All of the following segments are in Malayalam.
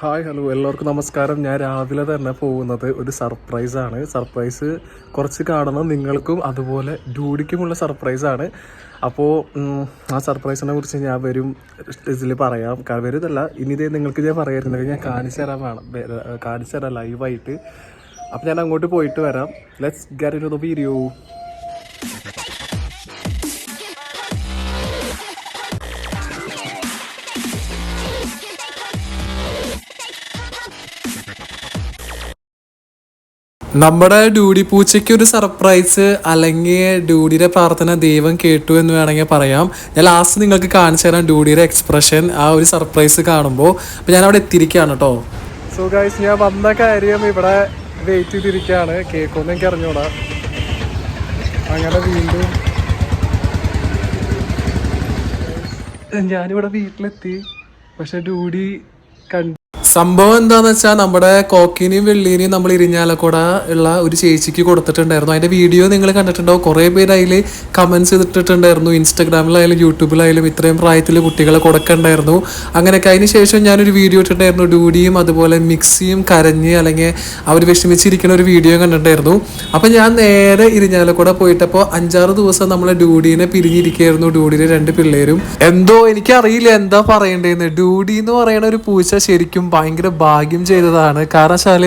Hi hello. എല്ലാവർക്കും നമസ്കാരം. ഞാൻ രാവിലെ തന്നെ പോകുന്നത് ഒരു സർപ്രൈസാണ് സർപ്രൈസ് കുറച്ച് കാണണം നിങ്ങൾക്കും അതുപോലെ ഡ്യൂഡിക്കുമുള്ള സർപ്രൈസാണ് അപ്പോൾ ആ സർപ്രൈസിനെ കുറിച്ച് ഞാൻ വരും ഇതിൽ പറയാം. വരുന്നല്ല ഇനി ഇതേ നിങ്ങൾക്ക് ഞാൻ പറയുന്നത് ഞാൻ കാണിച്ചു തരാൻ വേണം. കാണിച്ചു തരാം ലൈവായിട്ട് അപ്പോൾ ഞാൻ അങ്ങോട്ട് പോയിട്ട് വരാം. Let's get in the video നമ്മുടെ ഡ്യൂഡി പൂച്ചയ്ക്ക് ഒരു സർപ്രൈസ് അല്ലെങ്കിൽ ഡ്യൂഡിയുടെ പ്രാർത്ഥന ദൈവം കേട്ടു എന്ന് വേണമെങ്കിൽ പറയാം. ഞാൻ ലാസ്റ്റ് നിങ്ങൾക്ക് കാണിച്ചു തരാം ഡ്യൂഡിയുടെ എക്സ്പ്രഷൻ ആ ഒരു സർപ്രൈസ് കാണുമ്പോൾ. അപ്പോൾ ഞാൻ അവിടെ എത്തിയിരിക്കുകയാണ് കേട്ടോ. സോ ഗൈസ് ഞാൻ വന്ന കാര്യം ഇവിടെ വെയിറ്റ് ചെയ്തിരിക്കുകയാണ്. കേക്കൊന്നും എനിക്ക് അറിഞ്ഞൂടാ. അങ്ങനെ വീണ്ടും. ഞാനിവിടെ വീട്ടിലെത്തി. പക്ഷെ ഡ്യൂഡി കണ്ടു സംഭവം എന്താന്ന് വെച്ചാൽ നമ്മുടെ കോക്കിനെയും വെള്ളീനെയും നമ്മൾ ഇരിഞ്ഞാലക്കൂട ഉള്ള ഒരു ചേച്ചിക്ക് കൊടുത്തിട്ടുണ്ടായിരുന്നു. അതിന്റെ വീഡിയോ നിങ്ങൾ കണ്ടിട്ടുണ്ടാവും കുറേ പേര് അതിൽ കമന്റ്സ് ചെയ്തിട്ടുണ്ടായിരുന്നു ഇൻസ്റ്റാഗ്രാമിലായാലും യൂട്യൂബിലായാലും ഇത്രയും പ്രായത്തിൽ കുട്ടികളെ കൊടുക്കണ്ടായിരുന്നു. അങ്ങനെയൊക്കെ. അതിന് ശേഷം ഞാനൊരു വീഡിയോ ഇട്ടിട്ടുണ്ടായിരുന്നു. ഡൂഡിയും അതുപോലെ മിക്സിയും കരഞ്ഞ് അല്ലെങ്കിൽ അവർ വിഷമിച്ചിരിക്കുന്ന ഒരു വീഡിയോ കണ്ടിട്ടുണ്ടായിരുന്നു. അപ്പം ഞാൻ നേരെ ഇരിഞ്ഞാലക്കൂടെ പോയിട്ടപ്പോൾ അഞ്ചാറ് ദിവസം നമ്മളെ ഡൂഡീനെ പിരിഞ്ഞിരിക്കുകയായിരുന്നു. ഡൂഡിയുടെ രണ്ട് പിള്ളേരും. എന്തോ എനിക്കറിയില്ല എന്താ പറയണ്ടേന്ന് ഡൂഡി എന്ന് പറയുന്ന ഒരു പൂച്ച ശരിക്കും ഭയങ്കര ഭാഗ്യം ചെയ്തതാണ്. കാരണം വെച്ചാൽ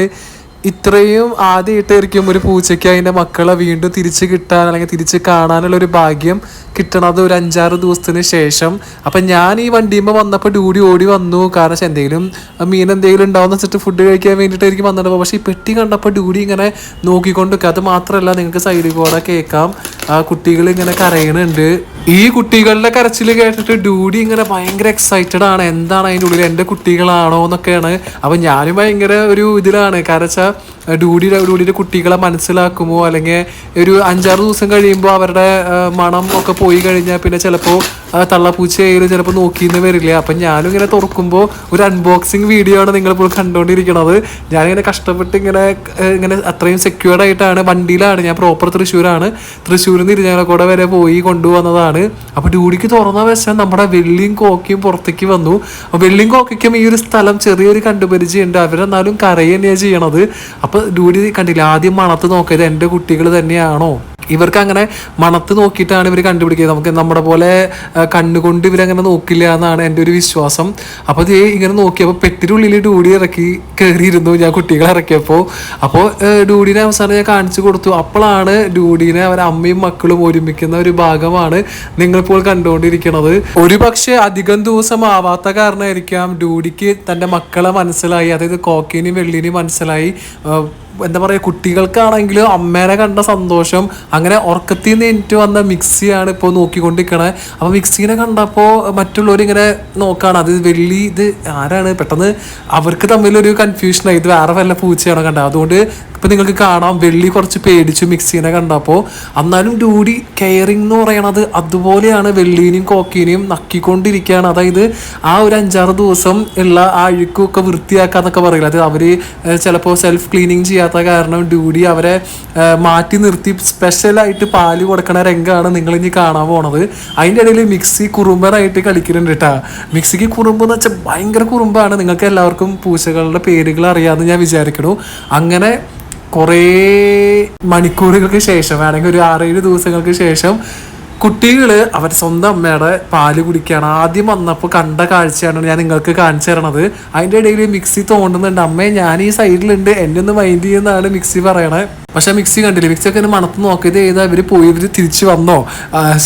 ഇത്രയും ആദ്യമായിട്ടായിരിക്കും ഒരു പൂച്ചയ്ക്ക് അതിന്റെ മക്കളെ വീണ്ടും തിരിച്ച് കിട്ടാൻ അല്ലെങ്കിൽ തിരിച്ച് കാണാനുള്ള ഒരു ഭാഗ്യം കിട്ടണത് ഒരു അഞ്ചാറ് ദിവസത്തിന് ശേഷം. അപ്പൊ ഞാൻ ഈ വണ്ടിയുമ്പോൾ വന്നപ്പോൾ ഡ്യൂടി ഓടി വന്നു. കാരണം വെച്ചാൽ എന്തെങ്കിലും മീൻ എന്തെങ്കിലും ഉണ്ടാവുന്ന വെച്ചിട്ട് ഫുഡ് കഴിക്കാൻ വേണ്ടിയിട്ടായിരിക്കും വന്നിട്ട് പക്ഷേ ഈ പെട്ടി കണ്ടപ്പോൾ ഡ്യൂടി ഇങ്ങനെ നോക്കിക്കൊണ്ട് അത് മാത്രമല്ല നിങ്ങൾക്ക് സൈഡിൽ കൂടെ കേൾക്കാം. കുട്ടികൾ ഇങ്ങനെ കരയണുണ്ട്. ഈ കുട്ടികളുടെ കരച്ചിൽ കേട്ടിട്ട് ഡ്യൂഡി ഇങ്ങനെ ഭയങ്കര എക്സൈറ്റഡ് ആണ്. എന്താണ് അതിന്റെ ഉള്ളിൽ? എന്റെ കുട്ടികളാണോ എന്നൊക്കെയാണ്. അപ്പം ഞാനും ഭയങ്കര ഒരു ഇതിലാണ്. കാരണം വെച്ചാൽ ഡ്യൂഡിയുടെ ഡൂഡിയുടെ കുട്ടികളെ മനസ്സിലാക്കുമോ? അല്ലെങ്കിൽ ഒരു അഞ്ചാറ് ദിവസം കഴിയുമ്പോൾ അവരുടെ മണം ഒക്കെ പോയി കഴിഞ്ഞാൽ പിന്നെ ചിലപ്പോൾ തള്ളപ്പൂച്ചയായാലും ചിലപ്പോൾ നോക്കിയെന്ന് വരില്ല. അപ്പം ഞാനും ഇങ്ങനെ തുറക്കുമ്പോൾ ഒരു അൺബോക്സിങ് വീഡിയോ ആണ് നിങ്ങളിപ്പോൾ കണ്ടുകൊണ്ടിരിക്കുന്നത്. ഞാനിങ്ങനെ കഷ്ടപ്പെട്ട് ഇങ്ങനെ ഇങ്ങനെ അത്രയും സെക്യൂർഡ് ആയിട്ടാണ്. വണ്ടിയിലാണ്. ഞാൻ പ്രോപ്പർ തൃശ്ശൂരാണ്. തൃശ്ശൂരിൽ നിന്ന് ഇരിഞ്ഞാലക്കൂടെ വരെ പോയി കൊണ്ടുവന്നതാണ്. അപ്പോൾ ഡ്യൂഡിക്ക് തുറന്ന വശം നമ്മുടെ വെള്ളിയും കോക്കയും പുറത്തേക്ക് വന്നു. വെള്ളിയും കോക്കയ്ക്കും ഈ ഒരു സ്ഥലം ചെറിയൊരു കണ്ടുപരിചയമുണ്ട്. അവരെന്നാലും കരയുക തന്നെയാണ് ചെയ്യണത്. അപ്പോൾ ഡ്യൂഡി കണ്ടില്ല ആദ്യം മണത്ത് നോക്കിയത് എന്റെ കുട്ടികൾ തന്നെയാണോ? ഇവർക്ക് അങ്ങനെ മണത്ത് നോക്കിയിട്ടാണ് ഇവർ കണ്ടുപിടിക്കുന്നത് നമുക്ക് നമ്മുടെ പോലെ കണ്ണുകൊണ്ട് ഇവരങ്ങനെ നോക്കില്ല എന്നാണ് എന്റെ ഒരു വിശ്വാസം. അപ്പോൾ ഇത് ഇങ്ങനെ നോക്കിയപ്പോൾ പെട്ടിനുള്ളിൽ ഡൂഡി ഇറക്കി കയറിയിരുന്നു ഞാൻ കുട്ടികളെ ഇറക്കിയപ്പോൾ. അപ്പോൾ ഡൂഡിനെ അവസാനം ഞാൻ കാണിച്ചു കൊടുത്തു. അപ്പോഴാണ് ഡൂഡിനെ അവർ അമ്മയും മക്കളും ഒരുമിക്കുന്ന ഒരു ഭാഗമാണ് നിങ്ങളിപ്പോൾ കണ്ടുകൊണ്ടിരിക്കുന്നത്. ഒരു പക്ഷേ അധികം ദിവസം ആവാത്ത കാരണമായിരിക്കാം ഡൂഡിക്ക് തന്റെ മക്കളെ മനസ്സിലായി. അതായത് കോക്കിനെയും വെള്ളിനെയും മനസ്സിലായി. എന്താ പറയുക കുട്ടികൾക്കാണെങ്കിലും അമ്മേനെ കണ്ട സന്തോഷം. അങ്ങനെ ഉറക്കത്തിൽ നിന്ന് എനിക്ക് വന്ന മിക്സിയാണ് ഇപ്പോൾ നോക്കിക്കൊണ്ടിരിക്കണേ. അപ്പോൾ മിക്സീനെ കണ്ടപ്പോൾ മറ്റുള്ളവർ ഇങ്ങനെ നോക്കാണ്. അത് വലിയ ഇത് ആരാണ്? പെട്ടെന്ന് അവർക്ക് തമ്മിലൊരു കൺഫ്യൂഷനായി ഇത് വേറെ വല്ല പൂച്ചയാണോ കണ്ടത്? അതുകൊണ്ട് ഇപ്പം നിങ്ങൾക്ക് കാണാം. വെള്ളി കുറച്ച് പേടിച്ചു മിക്സീനെ കണ്ടപ്പോൾ എന്നാലും ഡൂഡി കെയറിങ് എന്ന് പറയണത് അതുപോലെയാണ്. വെള്ളീനെയും കോക്കീനെയും നക്കിക്കൊണ്ടിരിക്കുകയാണ് അതായത് ആ ഒരു അഞ്ചാറ് ദിവസം ഉള്ള ആ അഴുക്കൊക്കെ വൃത്തിയാക്കാന്നൊക്കെ പറയില്ല? അത് അവർ ചിലപ്പോൾ സെൽഫ് ക്ലീനിങ് ചെയ്യാത്ത കാരണം ഡ്യൂഡി അവരെ മാറ്റി നിർത്തി സ്പെഷ്യലായിട്ട് പാൽ കൊടുക്കണ രംഗമാണ് നിങ്ങൾ ഇനി കാണാൻ പോണത്. അതിന്റെ ഇടയിൽ മിക്സി കുറുമ്പനായിട്ട് കളിക്കുന്നുണ്ട് കേട്ടാ മിക്സിക്ക് കുറുമ്പ് എന്ന് വെച്ചാൽ ഭയങ്കര കുറുമ്പാണ്. നിങ്ങൾക്ക് എല്ലാവർക്കും പൂച്ചകളുടെ പേരുകൾ അറിയാമെന്ന് ഞാൻ വിചാരിക്കണു. അങ്ങനെ കുറേ മണിക്കൂറുകൾക്ക് ശേഷം വേണമെങ്കിൽ ഒരു ആറേഴ് ദിവസങ്ങൾക്ക് ശേഷം കുട്ടികൾ അവർ സ്വന്തം അമ്മയുടെ പാൽ കുടിക്കുകയാണ് ആദ്യം വന്നപ്പോൾ കണ്ട കാഴ്ചയാണ് ഞാൻ നിങ്ങൾക്ക് കാണിച്ചു തരണത്. അതിന്റെ ഇടയിൽ മിക്സി തോണ്ടുന്നുണ്ട്. അമ്മേ ഞാൻ ഈ സൈഡിലുണ്ട്. എന്നെ ഒന്ന് മൈൻഡ് ചെയ്യുന്നതാണ് മിക്സി പറയണേ. പക്ഷെ മിക്സി കണ്ടില്ല? മിക്സി ഒക്കെ മണത്ത് നോക്കിയത് ഏതാ? ഇവർ പോയി ഇവർ തിരിച്ചു വന്നോ?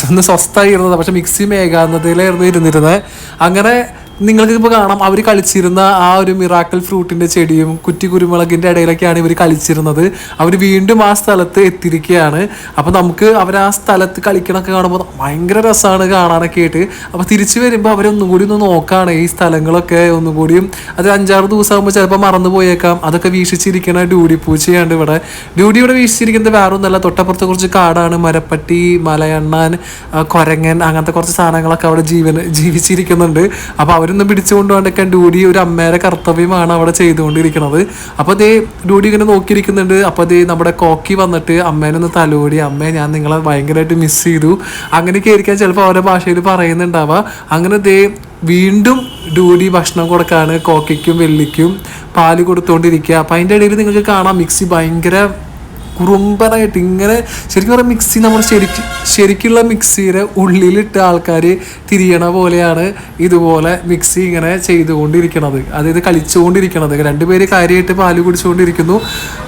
ഒന്ന് സ്വസ്ഥായിരുന്നത് പക്ഷെ മിക്സി മേഘാന്നതയിലായിരുന്നു ഇരുന്നിരുന്നത്. അങ്ങനെ നിങ്ങൾക്ക് ഇപ്പോൾ കാണാം അവർ കളിച്ചിരുന്ന ആ ഒരു മിറാക്കൽ ഫ്രൂട്ടിന്റെ ചെടിയും കുറ്റി കുരുമുളകിന്റെ ഇടയിലൊക്കെയാണ് ഇവർ കളിച്ചിരുന്നത്. അവർ വീണ്ടും ആ സ്ഥലത്ത് എത്തിയിരിക്കുകയാണ്. അപ്പോൾ നമുക്ക് അവർ ആ സ്ഥലത്ത് കളിക്കണമൊക്കെ കാണുമ്പോൾ ഭയങ്കര രസമാണ് കാണാനൊക്കെ ആയിട്ട്. അപ്പോൾ തിരിച്ചു വരുമ്പോൾ അവരൊന്നും കൂടി ഒന്ന് നോക്കുകയാണ് ഈ സ്ഥലങ്ങളൊക്കെ ഒന്നും കൂടിയും അത് അഞ്ചാറ് ദിവസമാകുമ്പോൾ ചിലപ്പോൾ മറന്നു പോയേക്കാം. അതൊക്കെ വീക്ഷിച്ചിരിക്കണ ഡ്യൂഡി പൂച്ചയാണ് ഇവിടെ. ഡ്യൂഡി ഇവിടെ വീക്ഷിച്ചിരിക്കുന്നത് വേറെ ഒന്നല്ല തൊട്ടപ്പുറത്ത് കുറച്ച് കാടാണ്. മരപ്പട്ടി മലയണ്ണാൻ കൊരങ്ങൻ അങ്ങനത്തെ കുറച്ച് സാധനങ്ങളൊക്കെ അവിടെ ജീവൻ ജീവിച്ചിരിക്കുന്നുണ്ട്. അപ്പോൾ അവരൊന്നും പിടിച്ചുകൊണ്ടുകൊണ്ടൊക്കെ ഡൂഡി ഒരു അമ്മയുടെ കർത്തവ്യമാണ് അവിടെ ചെയ്തുകൊണ്ടിരിക്കുന്നത്. അപ്പോൾ അതേ ഡൂഡി ഇങ്ങനെ നോക്കിയിരിക്കുന്നുണ്ട്. അപ്പോൾ അതേ നമ്മുടെ കോക്കി വന്നിട്ട് അമ്മേനെ ഒന്ന് തലോടി അമ്മേ ഞാൻ നിങ്ങളെ ഭയങ്കരമായിട്ട് മിസ് ചെയ്തു. അങ്ങനെയൊക്കെ ആയിരിക്കാം ചിലപ്പോൾ അവരുടെ ഭാഷയിൽ പറയുന്നുണ്ടാവുക അങ്ങനെ ദേ വീണ്ടും ഡൂഡി ഭക്ഷണം കൊടുക്കാണ്. കോക്കിക്കും വെള്ളിക്കും പാൽ കൊടുത്തുകൊണ്ടിരിക്കുക അപ്പം അതിന്റെ ഇടയിൽ നിങ്ങൾക്ക് കാണാം മിക്സി ഭയങ്കര കുറുമ്പനായിട്ട് ഇങ്ങനെ ശരിക്കും പറഞ്ഞാൽ മിക്സി നമ്മൾ ശരിക്ക് ശരിക്കുള്ള മിക്സിയുടെ ഉള്ളിലിട്ട് ആൾക്കാർ തിരിയണ പോലെയാണ് ഇതുപോലെ മിക്സി ഇങ്ങനെ ചെയ്തുകൊണ്ടിരിക്കണത്. അതായത് കളിച്ചുകൊണ്ടിരിക്കണത്. രണ്ടുപേര് കാര്യമായിട്ട് പാൽ കുടിച്ചുകൊണ്ടിരിക്കുന്നു.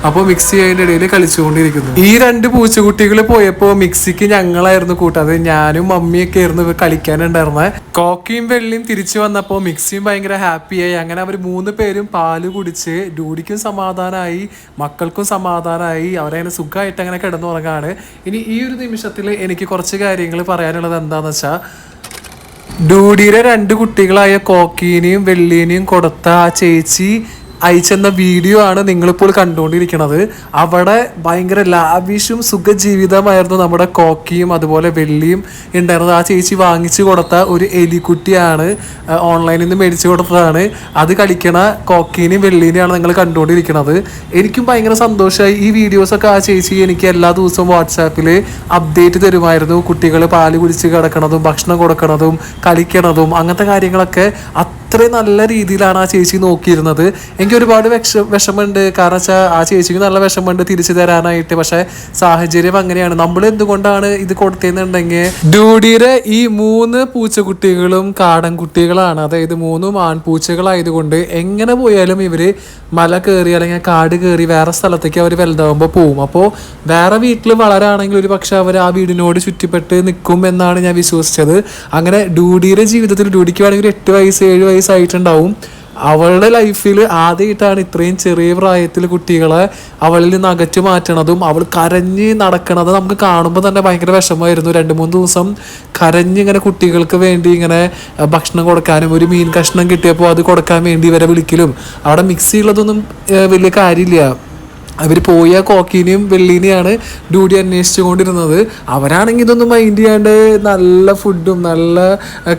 അപ്പോൾ മിക്സി അതിന്റെ ഇടയിൽ കളിച്ചുകൊണ്ടിരിക്കുന്നു. ഈ രണ്ട് പൂച്ചക്കുട്ടികൾ പോയപ്പോൾ മിക്സിക്ക് ഞങ്ങളായിരുന്നു കൂട്ടത് ഞാനും മമ്മിയൊക്കെ ആയിരുന്നു കളിക്കാനുണ്ടായിരുന്നത് കോക്കിയും വെള്ളിയും തിരിച്ചു വന്നപ്പോൾ മിക്സിയും ഭയങ്കര ഹാപ്പിയായി. അങ്ങനെ അവർ മൂന്ന് പേരും പാൽ കുടിച്ച് ഡൂഡിക്കും സമാധാനമായി മക്കൾക്കും സമാധാനമായി അവരങ്ങനെ സുഖമായിട്ട് അങ്ങനെ കിടന്നുറങ്ങാണ്. ഇനി ഈ ഒരു നിമിഷത്തിൽ എനിക്ക് കുറച്ച് കാര്യങ്ങൾ പറയാനുള്ളത് എന്താണെന്ന് വെച്ചാൽ ഡൂഡിയുടെ രണ്ട് കുട്ടികളായ കോക്കീനെയും വെള്ളീനെയും കൊടുത്ത ആ ചേച്ചി അയച്ചെന്ന വീഡിയോ ആണ് നിങ്ങളിപ്പോൾ കണ്ടുകൊണ്ടിരിക്കുന്നത്. അവിടെ ഭയങ്കര ലാവിഷും സുഖജീവിതമായിരുന്നു നമ്മുടെ കോക്കിയും അതുപോലെ വെള്ളിയും ഉണ്ടായിരുന്നത്. ആ ചേച്ചി വാങ്ങിച്ചു കൊടുത്ത ഒരു എലിക്കുട്ടിയാണ് ഓൺലൈനിൽ നിന്ന് മേടിച്ചു കൊടുത്തതാണ്. അത് കളിക്കണ കോക്കീനെയും വെള്ളീനെയാണ് നിങ്ങൾ കണ്ടുകൊണ്ടിരിക്കുന്നത്. എനിക്കും ഭയങ്കര സന്തോഷമായി. ഈ വീഡിയോസൊക്കെ ആ ചേച്ചി എനിക്ക് എല്ലാ ദിവസവും വാട്സാപ്പിൽ അപ്ഡേറ്റ് തരുമായിരുന്നു. കുട്ടികൾ പാൽ കുടിച്ച് കിടക്കണതും ഭക്ഷണം കൊടുക്കണതും കളിക്കണതും അങ്ങനത്തെ കാര്യങ്ങളൊക്കെ അത്രയും നല്ല രീതിയിലാണ് ആ ചേച്ചി നോക്കിയിരുന്നത്. എനിക്ക് ഒരുപാട് വിഷ വിഷമമുണ്ട്. കാരണം വെച്ചാൽ ആ ചേച്ചിക്ക് നല്ല വിഷമമുണ്ട് തിരിച്ചു തരാനായിട്ട്. പക്ഷേ സാഹചര്യം അങ്ങനെയാണ്. നമ്മൾ എന്തുകൊണ്ടാണ് ഇത് കൊടുത്തതെന്നുണ്ടെങ്കിൽ ഡ്യൂഡിയുടെ ഈ മൂന്ന് പൂച്ചക്കുട്ടികളും കാടൻ കുട്ടികളാണ് അതായത് മൂന്നും ആൺപൂച്ചകളായതുകൊണ്ട് എങ്ങനെ പോയാലും ഇവർ മല കയറി അല്ലെങ്കിൽ കാട് കയറി വേറെ സ്ഥലത്തേക്ക് അവർ വലുതാവുമ്പോൾ പോവും. അപ്പോൾ വേറെ വീട്ടിൽ വളരാണെങ്കിൽ ഒരു പക്ഷെ അവർ ആ വീടിനോട് ചുറ്റിപ്പെട്ട് നിൽക്കും എന്നാണ് ഞാൻ വിശ്വസിച്ചത്. അങ്ങനെ ഡ്യൂഡിയുടെ ജീവിതത്തിൽ ഡ്യൂഡിക്ക് വേണമെങ്കിൽ എട്ട് വയസ്സ് ഏഴ് വയസ്സായിട്ടുണ്ടാവും അവളുടെ ലൈഫിൽ ആദ്യമായിട്ടാണ് ഇത്രയും ചെറിയ പ്രായത്തിൽ കുട്ടികളെ അവളിൽ നിന്ന് അകറ്റി മാറ്റണതും അവൾ കരഞ്ഞ് നടക്കണത് നമുക്ക് കാണുമ്പോൾ തന്നെ ഭയങ്കര വിഷമമായിരുന്നു. രണ്ട് മൂന്ന് ദിവസം കരഞ്ഞ് ഇങ്ങനെ കുട്ടികൾക്ക് വേണ്ടി ഇങ്ങനെ ഭക്ഷണം കൊടുക്കാനും ഒരു മീൻ കഷ്ണം കിട്ടിയപ്പോൾ അത് കൊടുക്കാൻ വേണ്ടി ഇവരെ വിളിക്കലും. അവിടെ മിക്സി ഉള്ളതൊന്നും വലിയ കാര്യമില്ല. അവർ പോയ കോക്കീനെയും വെള്ളീനെയാണ് ഡ്യൂട്ടി അന്വേഷിച്ചു കൊണ്ടിരുന്നത് അവരാണെങ്കിൽ ഇതൊന്നും മൈൻഡ് ചെയ്യാണ്ട് നല്ല ഫുഡും നല്ല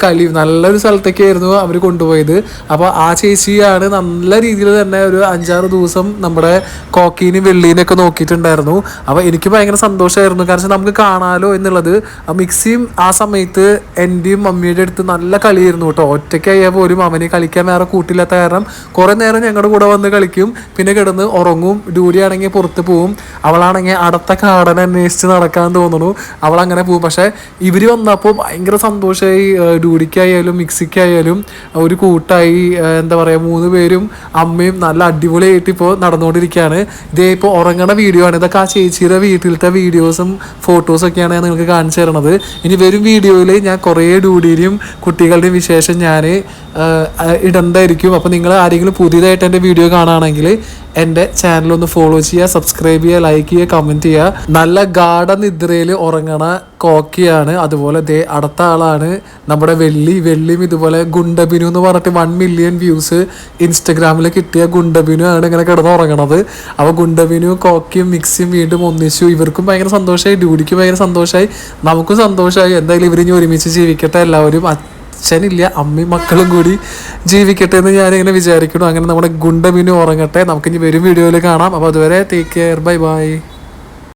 കലിയും നല്ലൊരു സ്ഥലത്തേക്കായിരുന്നു അവർ കൊണ്ടുപോയത്. അപ്പോൾ ആ ചേച്ചിയാണ് നല്ല രീതിയിൽ തന്നെ ഒരു അഞ്ചാറ് ദിവസം നമ്മുടെ കോക്കീനെയും വെള്ളീനെയൊക്കെ നോക്കിയിട്ടുണ്ടായിരുന്നു. അപ്പോൾ എനിക്ക് ഭയങ്കര സന്തോഷമായിരുന്നു. കാരണം നമുക്ക് കാണാലോ എന്നുള്ളത്. ആ മിക്സിയും ആ സമയത്ത് എന്റെയും മമ്മിയുടെ അടുത്ത് നല്ല കളിയായിരുന്നു കേട്ടോ. ഒറ്റയ്ക്കായാൽ പോലും അവന് കളിക്കാൻ വേറെ കൂട്ടില്ലാത്ത കാരണം കുറേ നേരം ഞങ്ങളുടെ കൂടെ വന്ന് കളിക്കും. പിന്നെ കിടന്ന് ഉറങ്ങും ഡ്യൂട്ടി ആണെങ്കിൽ പുറത്ത് പോവും. അവളാണെങ്കിൽ അടുത്ത കാടനെ അന്വേഷിച്ച് നടക്കാൻ തോന്നുന്നു. അവൾ അങ്ങനെ പോവും. പക്ഷേ ഇവർ വന്നപ്പോൾ ഭയങ്കര സന്തോഷമായി. ഡ്യൂഡിക്കായാലും മിക്സിക്കായാലും ഒരു കൂട്ടായി. എന്താ പറയുക മൂന്ന് പേരും അമ്മയും നല്ല അടിപൊളിയായിട്ട് ഇപ്പോൾ നടന്നുകൊണ്ടിരിക്കുകയാണ്. ഇതേ ഇപ്പോൾ ഉറങ്ങണ വീഡിയോ ആണ്. ഇതൊക്കെ ആ ചേച്ചിയുടെ വീട്ടിലത്തെ വീഡിയോസും ഫോട്ടോസൊക്കെയാണ് ഞാൻ നിങ്ങൾക്ക് കാണിച്ചു തരണത്. ഇനി വരും വീഡിയോയിൽ ഞാൻ കുറേ ഡൂഡിയിലും കുട്ടികളുടെയും വിശേഷം ഞാൻ ഇടണ്ടായിരിക്കും അപ്പോൾ നിങ്ങൾ ആരെങ്കിലും പുതിയതായിട്ട് എന്റെ വീഡിയോ കാണുകയാണെങ്കിൽ എന്റെ ചാനൽ ഒന്ന് ഫോളോ ചെയ്യുക സബ്സ്ക്രൈബ് ചെയ്യുക ലൈക്ക് ചെയ്യുക കമന്റ് ചെയ്യുക. നല്ല ഗാഠ നിദ്രയിൽ ഉറങ്ങണ കോക്കിയാണ്. അതുപോലെ ദേ അടുത്ത ആളാണ് നമ്മുടെ വെള്ളി. വെള്ളിയും ഇതുപോലെ ഗുണ്ടബിനു എന്ന് പറഞ്ഞിട്ട് വൺ മില്യൺ വ്യൂസ് ഇൻസ്റ്റഗ്രാമിൽ കിട്ടിയ ഗുണ്ടബിനു ആണ് ഇങ്ങനെ കിടന്ന് ഉറങ്ങണത്. അപ്പോൾ ഗുണ്ടബിനു കോക്കിയും മിക്സിയും വീണ്ടും ഒന്നിച്ചു. ഇവർക്കും ഭയങ്കര സന്തോഷമായി ഡ്യൂഡിക്കും ഭയങ്കര സന്തോഷമായി. നമുക്കും സന്തോഷമായി. എന്തായാലും ഇവരിനി ഒരുമിച്ച് ജീവിക്കട്ടെ. എല്ലാവരും അച്ഛനില്ല അമ്മയും മക്കളും കൂടി ജീവിക്കട്ടെ എന്ന് ഞാനിങ്ങനെ വിചാരിക്കുന്നു. അങ്ങനെ നമ്മുടെ ഗുണ്ടമിനും ഉറങ്ങട്ടെ. നമുക്കിനി വരും വീഡിയോയിൽ കാണാം. അപ്പോൾ അതുവരെ ടേക്ക് കെയർ ബൈ ബൈ